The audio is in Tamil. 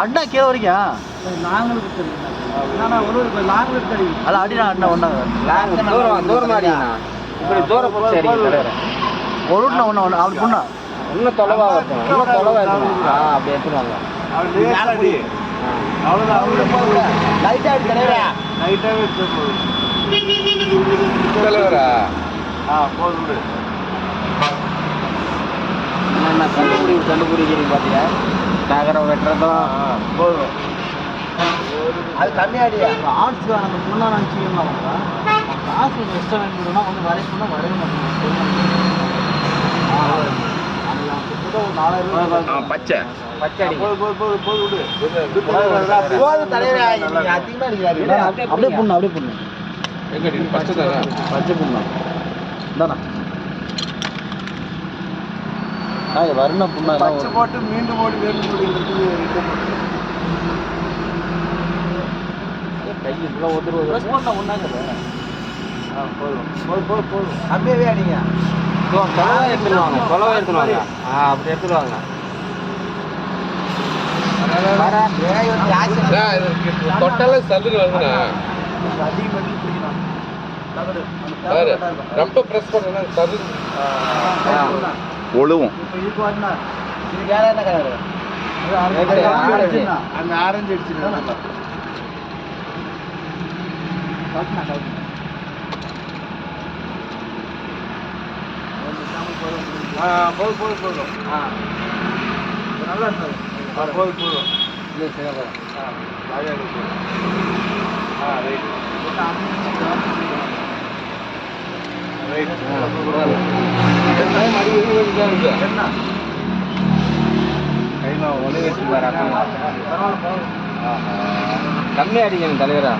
அண்ணா கீழே தெரியும் என்னன்னா ஒரு அல்ல அடினா அண்ணா ஒன்றா தூரம் தூரம் அடிங்கண்ணா இப்படி தூரம் தலைவரே. ஒரு விட்டுனா ஒன்று ஒன்று அப்படி பண்ணா. இன்னும் தொலைவா இருக்கும் இன்னும் தொலைவா ஆ அப்படி லைட்டாக தலைவரா. கண்டுபிடி கண்டுபிடிக்கிறீங்க பார்த்தீங்க நகரம் வெட்டுறதும் போதும். அது கம்மியாடியா ஆர்ட்ஸ் நம்ம முன்னா நினச்சிக்கலாம் காசு எக்ஸ்ட்ரா வேணும்னா வந்து வரைய சொன்னால் வரைய மாட்டேங்க ஒரு நாலாயிரம் ரூபாய் பச்சை. பச்சை அடிங்க. போதும் தலைவரா அதிகமாக இருக்கிறாரு அப்படியே பொண்ணு அப்படியே பொண்ணு. பச்சை தானே பச்சை பொண்ணு. இந்தாண்ணா. ஆ வரண புண்ணா பச்சை போட்டு மீண்டும் போட்டு வேணும் கை ஒருத்தர் ப்ரெஸ் பண்ணால் ஒன்றாங்க போதும். போதும் போதும் அப்படியே அடிங்க. தொலைவா எடுத்துருவாங்க தொலைவா எடுத்துருவாங்க ஆ அப்படி எடுத்துருவாங்க தொட்டாலே சல்லுன்னு வருதுண்ணா. அதிகம் பண்ணி பிடிக்கணும் ரொம்ப ப்ரெஸ் பண்ணா சல்லு ஒழுவும். அந்த ஆரஞ்சு அடிச்சுட்டு போதும் போதும் போதும் ஆ. இது நல்லா இருந்தது போதும் போதும் ஆ. ஜாலியாக இருக்கு. ஆ ரைட் ரைட் கைமா ஒளி வச்சு வராங்க தலைவரா.